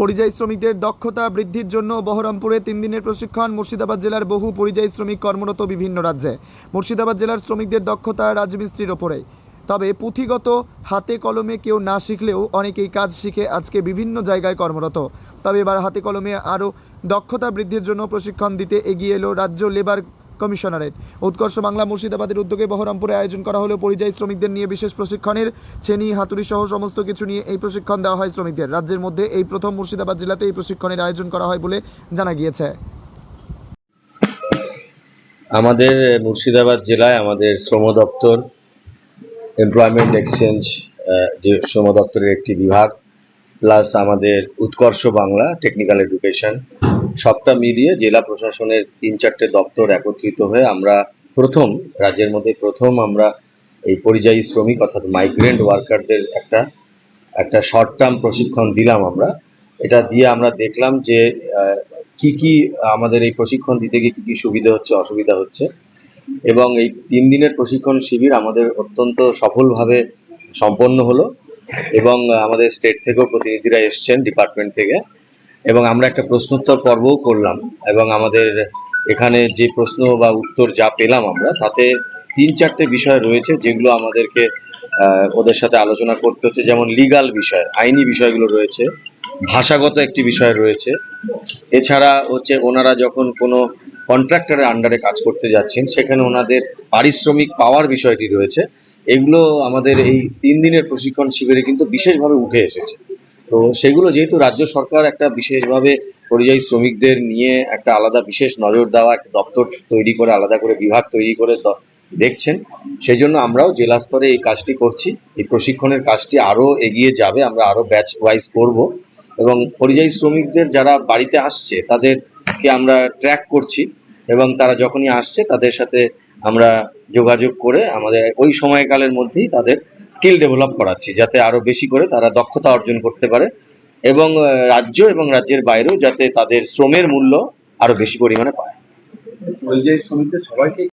পরিযায়ী শ্রমিকদের দক্ষতা বৃদ্ধির জন্য বহরমপুরে তিন দিনের প্রশিক্ষণ, মুর্শিদাবাদ জেলার বহু পরিযায়ী শ্রমিক কর্মরত বিভিন্ন রাজ্যে। মুর্শিদাবাদ জেলার শ্রমিকদের দক্ষতা রাজমিস্ত্রির ওপরে। তবে পুঁথিগত হাতে কলমে কেউ না শিখলেও অনেকেই কাজ শিখে আজকে বিভিন্ন জায়গায় কর্মরত। তবে এবার হাতে কলমে আরও দক্ষতা বৃদ্ধির জন্য প্রশিক্ষণ দিতে এগিয়ে এলো রাজ্য লেবার কমিশনারেট। উৎকর্ষ বাংলা মুর্শিদাবাদের উদ্যোগে বহরমপুরে আয়োজন করা হলো পরিযায়ী শ্রমিকদের নিয়ে বিশেষ প্রশিক্ষণের ছেনি হাতুড়ি সহ সমস্ত কিছু নিয়ে এই প্রশিক্ষণ দেওয়া হয় শ্রমিকদের। রাজ্যের মধ্যে এই প্রথম মুর্শিদাবাদ জেলাতে এই প্রশিক্ষণের আয়োজন করা হয় বলে জানা গিয়েছে। আমাদের মুর্শিদাবাদ জেলায় আমাদের শ্রম দপ্তর এমপ্লয়মেন্ট এক্সচেঞ্জ যে শ্রম দপ্তরের একটি বিভাগ প্লাস আমাদের উৎকর্ষ বাংলা টেকনিক্যাল এডুকেশন সবটা মিলিয়ে জেলা প্রশাসনের তিন চারটে দপ্তর একত্রিত হয়ে আমরা প্রথম, রাজ্যের মধ্যে প্রথম আমরা এই পরিযায়ী শ্রমিক অর্থাৎ মাইগ্রেন্ট ওয়ার্কারদের একটা একটা শর্ট টার্ম প্রশিক্ষণ দিলাম আমরা। এটা দিয়ে আমরা দেখলাম যে কি কি আমাদের এই প্রশিক্ষণ দিতে গিয়ে কি কি সুবিধা হচ্ছে, অসুবিধা হচ্ছে। এবং এই তিন দিনের প্রশিক্ষণ শিবির আমাদের অত্যন্ত সফলভাবে সম্পন্ন হলো। এবং আমাদের স্টেট থেকেও প্রতিনিধিরা এসছেন ডিপার্টমেন্ট থেকে। এবং আমরা একটা প্রশ্নোত্তর পর্বও করলাম এবং আমাদের এখানে যে প্রশ্ন বা উত্তর যা পেলাম আমরা, তাতে তিন চারটে বিষয় রয়েছে যেগুলো আমাদেরকে ওদের সাথে আলোচনা করতে হচ্ছে। যেমন লিগাল বিষয়, আইনি বিষয়গুলো রয়েছে, ভাষাগত একটি বিষয় রয়েছে। এছাড়া হচ্ছে ওনারা যখন কোনো কন্ট্রাক্টরের আন্ডারে কাজ করতে যাচ্ছেন, সেখানে ওনাদের পারিশ্রমিক পাওয়ার বিষয়টি রয়েছে। এগুলো আমাদের এই তিন দিনের প্রশিক্ষণ শিবিরে কিন্তু বিশেষভাবে উঠে এসেছে। তো সেগুলো যেহেতু রাজ্য সরকার একটা বিশেষভাবে পরিযায়ী শ্রমিকদের নিয়ে একটা আলাদা বিশেষ নজর দেওয়া, একটা দপ্তর তৈরি করে, আলাদা করে বিভাগ তৈরি করে দেখছেন সেই জন্য আমরাও জেলা স্তরে এই কাজটি করছি। এই প্রশিক্ষণের কাজটি আরও এগিয়ে যাবে, আমরা আরও ব্যাচ ওয়াইজ করব এবং পরিযায়ী শ্রমিকদের যারা বাড়িতে আসছে, তাদেরকে আমরা ট্র্যাক করছি এবং তারা যখনই আসছে, তাদের সাথে আমরা যোগাযোগ করে আমাদের ওই সময়কালের মধ্যেই তাদের স্কিল ডেভেলপ করাচ্ছি, যাতে আরও বেশি করে তারা দক্ষতা অর্জন করতে পারে এবং রাজ্য এবং রাজ্যের বাইরেও যাতে তাদের শ্রমের মূল্য আরও বেশি পরিমাণে পায়। সবাইকে